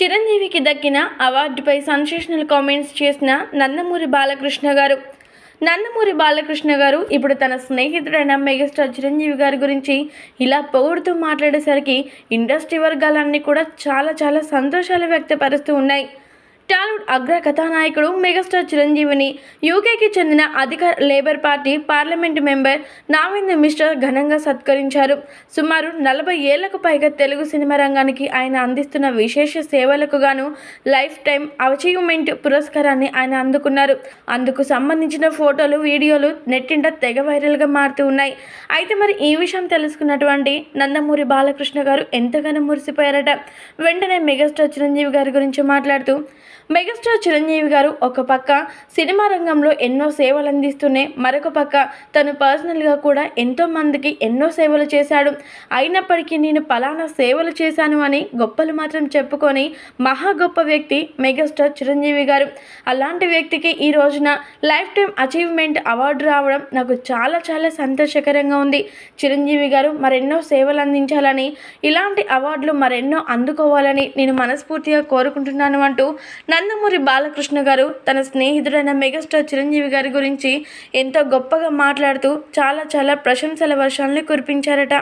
చిరంజీవికి దక్కిన అవార్డుపై sensational comments చేసిన నందమూరి బాలకృష్ణ గారు. నందమూరి బాలకృష్ణ గారు ఇప్పుడు తన స్నేహితుడైన మెగాస్టార్ చిరంజీవి గారి గురించి ఇలా పొగుడుతూ మాట్లాడేసరికి ఇండస్ట్రీ వర్గాలన్నీ కూడా చాలా చాలా సంతోషాలు వ్యక్తపరుస్తూ ఉన్నాయి. టాలీవుడ్ అగ్ర కథానాయకుడు మెగాస్టార్ చిరంజీవిని యూకేకి చెందిన అధికార labour party parliament member Navind Mishra ఘనంగా సత్కరించారు. సుమారు నలభై ఏళ్ళకు పైగా తెలుగు సినిమా రంగానికి ఆయన అందిస్తున్న విశేష సేవలకు గాను లైఫ్ టైం అచీవ్మెంట్ పురస్కారాన్ని ఆయన అందుకున్నారు. అందుకు సంబంధించిన ఫోటోలు వీడియోలు నెట్టింట తెగ వైరల్గా మారుతూ ఉన్నాయి. అయితే మరి ఈ విషయం తెలుసుకున్నటువంటి నందమూరి బాలకృష్ణ గారు ఎంతగానో మురిసిపోయారట. వెంటనే మెగాస్టార్ చిరంజీవి గారి గురించి మాట్లాడుతూ మెగాస్టార్ చిరంజీవి గారు ఒక పక్క సినిమా రంగంలో ఎన్నో సేవలు అందిస్తూనే మరొక పక్క తను పర్సనల్గా కూడా ఎంతో మందికి ఎన్నో సేవలు చేశాడు. అయినప్పటికీ నేను పలానా సేవలు చేశాను అని గొప్పలు మాత్రం చెప్పుకొని మహా గొప్ప వ్యక్తి మెగాస్టార్ చిరంజీవి గారు. అలాంటి వ్యక్తికి ఈ రోజున లైఫ్ టైం అచీవ్మెంట్ అవార్డు రావడం నాకు చాలా చాలా సంతోషకరంగా ఉంది. చిరంజీవి గారు మరెన్నో సేవలు అందించాలని ఇలాంటి అవార్డులు మరెన్నో అందుకోవాలని నేను మనస్ఫూర్తిగా కోరుకుంటున్నాను అంటూ నా నందమూరి బాలకృష్ణ గారు తన స్నేహితుడైన మెగాస్టార్ చిరంజీవి గారి గురించి ఎంతో గొప్పగా మాట్లాడుతూ చాలా చాలా ప్రశంసల వర్షాలని కురిపించారట.